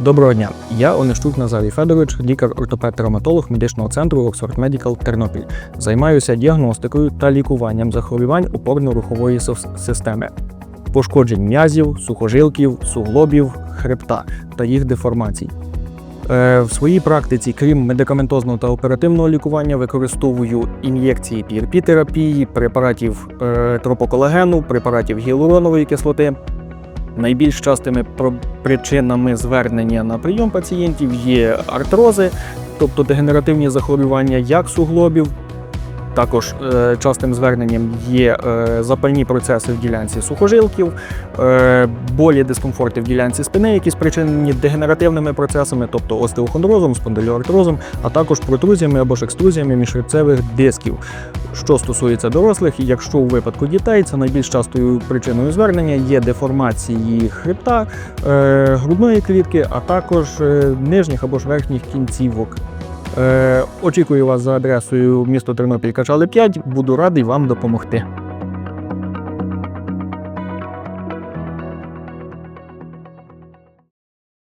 Доброго дня, я Онищук Назарій Федорович, лікар-ортопед-травматолог медичного центру Oxford Medical Тернопіль. Займаюся діагностикою та лікуванням захворювань опорно-рухової системи, пошкоджень м'язів, сухожилків, суглобів, хребта та їх деформацій. Е, В своїй практиці, крім медикаментозного та оперативного лікування, використовую ін'єкції PRP-терапії, препаратів е, тропоколагену, препаратів гіалуронової кислоти. Найбільш частими причинами звернення на прийом пацієнтів є артрози, тобто дегенеративні захворювання як суглобів. Також е, частим зверненням є е, запальні процеси в ділянці сухожилків, е, болі, дискомфорти в ділянці спини, які спричинені дегенеративними процесами, тобто остеохондрозом, спондиліоартрозом, а також протрузіями або ж екструзіями міжхребцевих дисків. Що стосується дорослих, якщо у випадку дітей, це найбільш частою причиною звернення є деформації хребта, е, грудної клітки, а також е, нижніх або ж верхніх кінцівок. Е, очікую вас за адресою місто Тернопіль Качали 5. Буду радий вам допомогти.